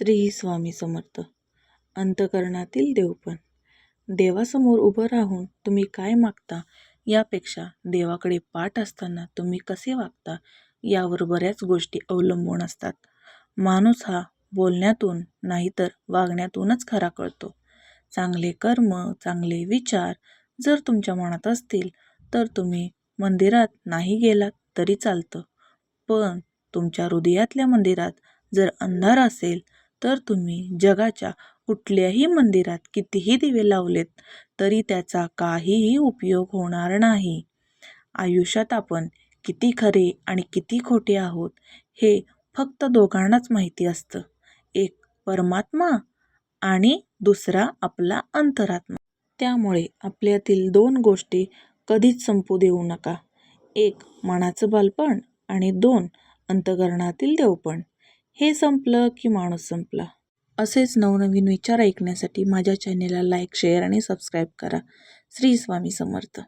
श्री स्वामी समर्थ. अंतकरणातील देवपण देवासमोर उभं राहून तुम्ही काय मागता यापेक्षा देवाकडे पाठ असताना तुम्ही कसे वागता यावर बऱ्याच गोष्टी अवलंबून असतात. माणूस हा बोलण्यातून नाहीतर वागण्यातूनच खरा कळतो. चांगले कर्म चांगले विचार जर तुमच्या मनात असतील तर तुम्ही मंदिरात नाही गेलात तरी चालतं. पण तुमच्या हृदयातल्या मंदिरात जर अंधार असेल तर तुम्ही जगाच्या कुठल्याही मंदिरात कितीही दिवे लावलेत तरी त्याचा काहीही उपयोग होणार नाही. आयुष्यात आपण किती खरे आणि किती खोटे आहोत हे फक्त दोघांनाच माहिती असतं. एक परमात्मा आणि दुसरा आपला अंतरात्मा. त्यामुळे आपल्यातील दोन गोष्टी कधीच संपू देऊ नका. एक मनाचं बालपण आणि दोन अंतकरणातील देवपण. हे संपलं की माणूस संपला. असेच नवनवीन विचार ऐकण्यासाठी माझ्या चॅनेलला लाईक शेअर आणि सबस्क्राईब करा. श्री स्वामी समर्थ.